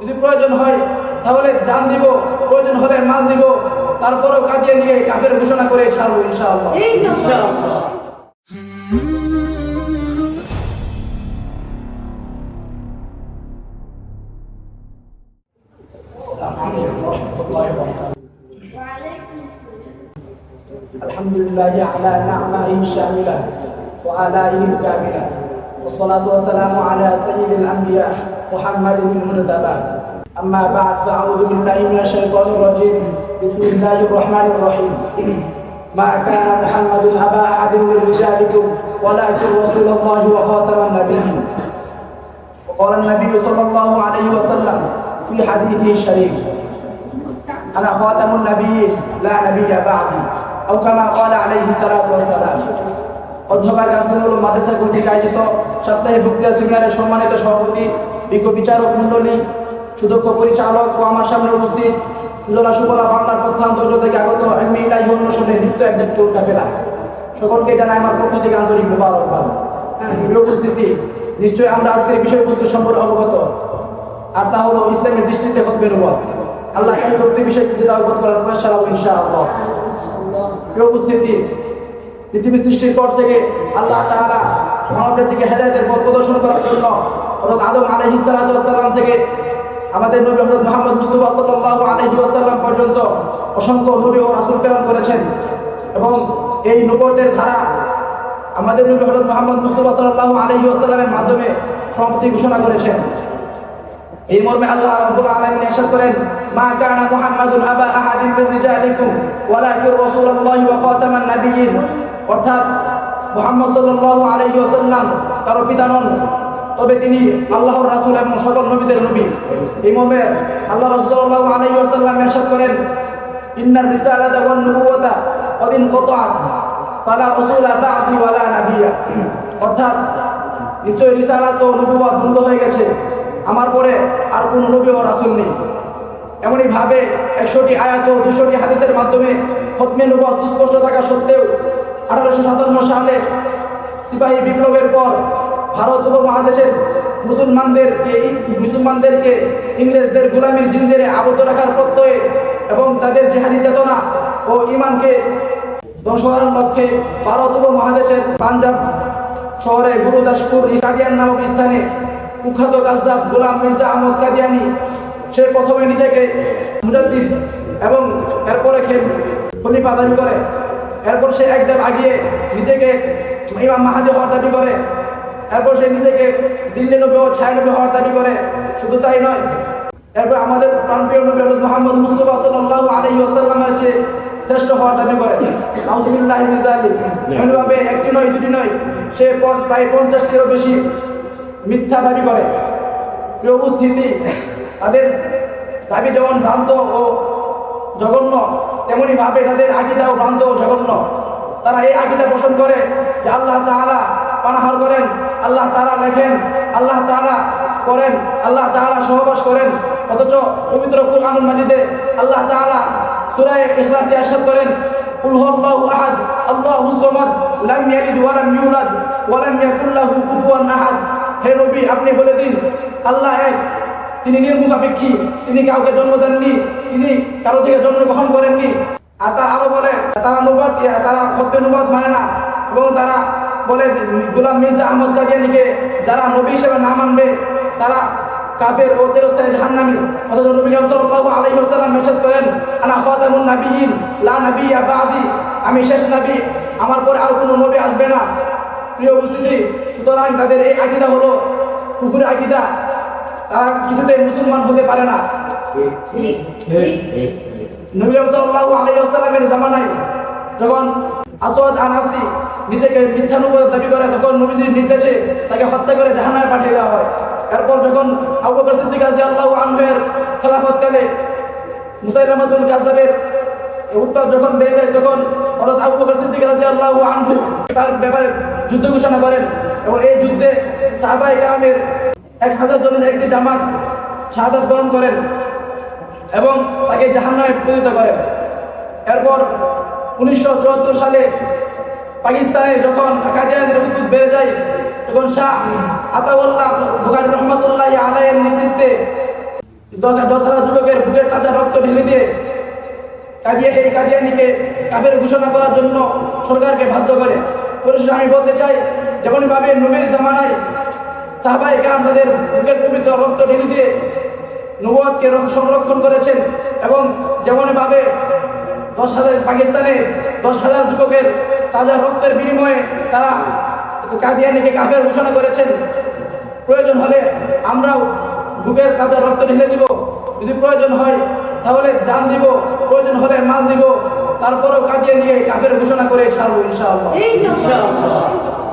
যদি প্রয়োজন হয় তাহলে জান দিব প্রয়োজন হলে মাল দিব তারপরেও কাটিয়ে নিয়ে কাফের ঘোষণা করে ছাড়বো ইনশাআল্লাহ ইনশাআল্লাহ الحمد لله على نعمه الشامله وآلائه الكامله والصلاة والسلام على سيد الأنبياء محمد المرتضى أما بعد فأعوذ بالله من الشيطان الرجيم بسم الله الرحمن الرحيم ما كان محمد أبا أحد من رجالكم ولكن رسول الله وخاتم النبيين وقال النبي صلى الله عليه وسلم في حديثه الشريف أنا خاتم النبيين لا نبي بعدي أو كما قال عليه الصلاة والسلام অধ্যকার কাসিমুল মাদ্রাসা কর্তৃক আয়োজিত সাপ্তাহিক বক্তৃতা সেমিনারের সম্মানিত সভাপতি বিজ্ঞ বিচারক মণ্ডলী সুদক্ষ পরিচালক ও আমার সামনে উপস্থিত সুজলা সুবলা বাংলার প্রত্যান্তর থেকে আগত ইলাহি অন্বেষণে নিত্য একজন সকলকে জানাই আমার পক্ষ থেকে আন্তরিক হ্যাঁ, উপস্থিতি নিশ্চয়ই আমরা আজকের বিষয়বস্তু সম্পর্কে অবগত। আর তা হলো ইসলামের দৃষ্টিতে ওয়াত আল্লাহ প্রতি বিষয়টিতে অবগত করার প্রয়াস উপস্থিতি পৃথিবী সৃষ্টির পর থেকে আল্লাহ তাআলা মানবদের দিকে হেদায়েতের পথ প্রদর্শন করার জন্য হযরত আদম সালাতু সালাম থেকে আমাদের নবী হযরত মুহাম্মদ মুস্তাফা আলাইহি ওয়াসাল্লাম পর্যন্ত অসংখ্য নবী ও করেছেন। এবং এই নবুয়তের ধারা আমাদের নবী হযরত মুহাম্মদ মুস্তাফা সাল্লাল্লাহু আলাইহি ওয়াসাল্লামের মাধ্যমে সমাপ্তি ঘোষণা করেছেন। এই মর্মে আল্লাহ রাব্বুল আলামিন করেন, মা কানা মুহাম্মাদুন আবা আহাদিন মিন রিজালিকুম, ওয়ালাকিন রাসূলুল্লাহি ওয়া খাতামান নাবিয়্যিন। অর্থাৎ মুহাম্মদ সাল্লাল্লাহু আলাইহি ওয়াসাল্লাম কারও পিতা নন তবে তিনি আল্লাহর রাসূল এবং সকল নবীদের নবী। এই মর্মে আল্লাহ রাসূল সাল্লাল্লাহু আলাইহি ওয়াসাল্লাম ইরশাদ করেন, ইন্নার রিসালাতা ওয়ান নুবুওয়াতা কদ ইনকাতাআত ফালা রাসূলা বা'দি ওয়ালা নাবিয়্যা অর্থাৎ নিশ্চয় রিসালাত ও নবুওয়াত বন্ধ হয়ে গেছে। আমার পরে আর কোন নবী ও রাসূল নেই। এমনই ভাবে একশোটি আয়াত ও দুশোটি হাদিসের মাধ্যমে খতমে নবুয়াত সুস্পষ্ট থাকা সত্ত্বেও আঠারোশো সাতান্ন সালে সিপাহী বিপ্লবের পর ভারত উপমহাদেশের মুসলমানদের এই মুসলমানদেরকে ইংরেজদের গোলামির জিঞ্জেরে আবদ্ধ রাখার প্রত্যয়ে এবং তাদের জেহাদি চেতনা ও ইমানকে ধ্বংস লক্ষ্যে ভারত উপমহাদেশের পাঞ্জাব শহরে গুরুদাসপুর কাদিয়ান নামক স্থানে কুখ্যাত কাজদাব গোলাম মির্জা আহমদ কাদিয়ানি, সে প্রথমে নিজেকে মুজাদ্দিদ এবং এরপরে খলিফা দাবি করে। এরপর সে একদম আগিয়ে নিজেকে ইমাম মাহাদি হওয়ার দাবি করে। এরপর সে নিজেকে দিল্লি নবী ও ছায়ানবী হওয়ার দাবি করে। শুধু তাই নয়, এরপর আমাদের প্রাণপ্রিয় নবী হযরত মুহাম্মদ মুস্তাফা সাল্লাল্লাহু আলাইহি ওয়াসাল্লামের চেয়ে শ্রেষ্ঠ হওয়ার দাবি করে। নাউজুবিল্লাহি যালিক। এমনভাবে একটি নয়, দুটি নয়, সে প্রায় পঞ্চাশটিরও বেশি মিথ্যা দাবি করে। উপস্থিতি, তাদের দাবি যেমন ভ্রান্ত ও জঘন্য তেমনি ভাবে তাদের আকিদাও ভ্রান্ত ও জঘন্য। তারা এই আকিদা পোষণ করে যে আল্লাহ তাআলা পানাহার করেন, আল্লাহ তারা লেখেন, আল্লাহ তারা করেন, আল্লাহ তাআলা সহবাস করেন। অথচ পবিত্র কুরআনুল মাজিদে আল্লাহ তাআলা সূরা ইখলাসে ইরশাদ করেন, কুল হুয়াল্লাহু আহাদ আল্লাহুস সামাদ, লাম ইয়ালিদ ওয়া লাম ইউলাদ, ওয়া লাম ইয়াকুল লাহু কুফুয়ান আহাদ। হে নবী, আপনি বলে দিন, আল্লাহ এক, তিনি নির্মুখাপেক্ষী তিনি কাউকে জন্ম দেননি, তিনি কারও থেকে জন্মগ্রহণ করেননি। আর তারা আরও বলে, তারা নুবাদ তারা খদ্দে নুবাদ মানে না, এবং তারা বলে গোলাম মির্জা আহমদ কাদিয়ানিকে যারা নবী হিসেবে না মানবে তারা কাফের ও তেরস্তায় জাহান্নামী। অথচ নবী সাল্লাল্লাহু আলাইহি ওয়াসাল্লাম ইরশাদ করেন আনা খাতামুন নাবিয়িন লা নাবিয়্যা বাদি। আমি শেষ নবী আমার পরে আর কোনো নবী আসবে না। প্রিয় উপস্থিতি সুতরাং তাদের এই আকিদা হলো কুকুর আকিদা। তারা কিছুতেই মুসলমান হতে পারে না। নবী সাল্লাল্লাহু আলাইহি ওয়াসাল্লামের জামানায় যখন আসওয়াদ আনাসি নিজেকে মিথ্যানুবাদ দাবি করে তখন নবীজির নির্দেশে তাকে হত্যা করে জাহান্নামে পাঠিয়ে দেওয়া হয়। এরপর যখন আবু বকর সিদ্দিক রাদিয়াল্লাহু আনহুর খেলাফতকালে মুসাইলামাতুল কাযাবের উত্তর যখন বেড়ে যায় তখন হযরত আবু বকর সিদ্দিক রাদিয়াল্লাহু আনহু তার ব্যাপারে যুদ্ধ ঘোষণা করেন এবং এই যুদ্ধে সাহাবায়ে কেরামের এক হাজার জনের একটি জামাত শাহাদাত বরণ করেন এবং তাকে জাহান্নামে প্রেরিত করেন। এরপর উনিশশো চুয়াত্তর সালে পাকিস্তানে যখন উদ্যোগ বেড়ে যায়, তখন শাহ আতাউল্লাহ বুখারী রহমতুল্লাহ আলাইয়ের নেতৃত্বে দশ হাজার যুবকের বুকের তাজা রক্ত ঢেলে দিয়ে কাজিয়ে এই কাজিয়ানিকে কাফের ঘোষণা করার জন্য সরকারকে বাধ্য করে। পরিশেষে আমি বলতে চাই, যেমনভাবে নবীর জামানায় সাহাবাই কেরাম তাদের বুকের পবিত্র রক্ত ঢেলে দিয়ে নবুয়াদকে রক্ত সংরক্ষণ করেছেন এবং যেমনভাবে দশ হাজার পাকিস্তানের দশ হাজার যুবকের তাজা রক্তের বিনিময়ে তারা কাদিয়ানিকে কাফের ঘোষণা করেছেন। প্রয়োজন হলে আমরাও বুকের তাজা রক্ত ঢেলে দিব। যদি প্রয়োজন হয় তাহলে জান দিব। প্রয়োজন হলে মাল দিব। তারপরেও কাঁদিয়ে নিয়ে কাফের ঘোষণা করে ছাড়বো ইনশাআল্লাহ। ইনশাআল্লাহ।